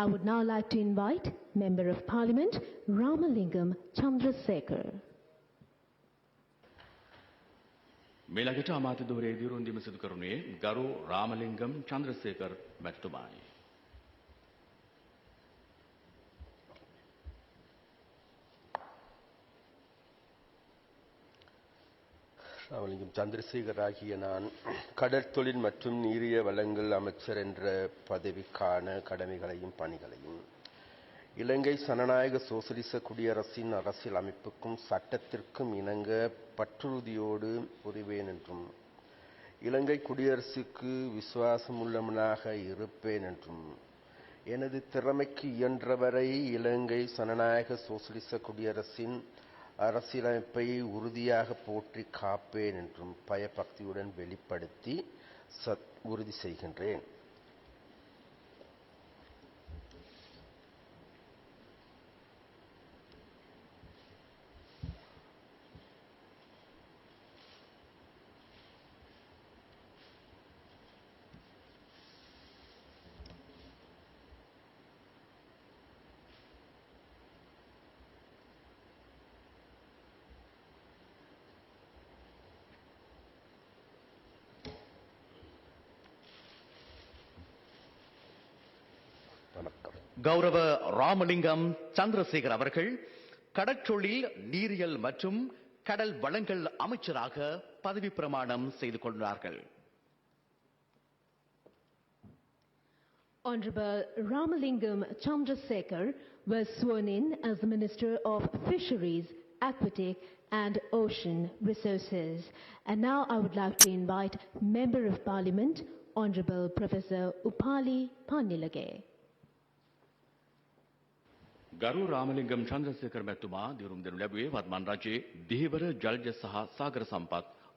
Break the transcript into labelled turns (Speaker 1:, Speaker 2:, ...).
Speaker 1: I would now like to invite Member of Parliament Ramalingam Chandrasekhar.
Speaker 2: මෙළඟට අමාත්‍ය ධූරයේ දිරුන් දීම සිදු කරුණේ ගරු රාමලිංගම් චන්ද්‍රසේකර් මැතිතුමායි.
Speaker 3: அவளையும் சந்திரசேகர் ஆகிய நான் கடற்தொழில் மற்றும் நீரிய வளங்கள் அமைச்சர் என்ற பதவிக்கான கடமைகளையும் பணிகளையும் இலங்கை சனநாயக சோசலிச குடியரசின் அரசியல் அமைப்புக்கும் சட்டத்திற்கும் இணங்க பற்றுறுதியோடு புரிவேன் என்றும் இலங்கை குடியரசுக்கு விசுவாசமுள்ளவனாக இருப்பேன் என்றும் எனது திறமைக்கு இயன்றவரை இலங்கை சனநாயக சோசலிச குடியரசின் அரசியலமைப்பை உறுதியாக போற்றி காப்பேன் என்றும் பயபக்தியுடன் வெளிப்படுத்தி சத் உறுதி செய்கின்றேன். வணக்கம்
Speaker 2: கௌரவ ராமலிங்கம் சந்திரசேகர் அவர்கள் கடற்றொழில் நீரியல் மற்றும் கடல் வளங்கள் அமைச்சராக பதவி பிரமாணம் செய்து கொண்டார்கள்
Speaker 1: Honorable Ramalingam Chandrasekhar was sworn in as the Minister of Fisheries, Aquatic and Ocean Resources. And now I would like to invite Member of Parliament, Honorable Professor Upali Panilage.
Speaker 2: ගරු රාමලිංගම් චන්ද්‍රසේකර මැතිතුමා දිරුම් දෙනු ලැබුවේ වත්මන් රජයේ දිහිවර ජලජ සහ සාගර සම්පත් අමාත්‍යවරයා ලෙසයි.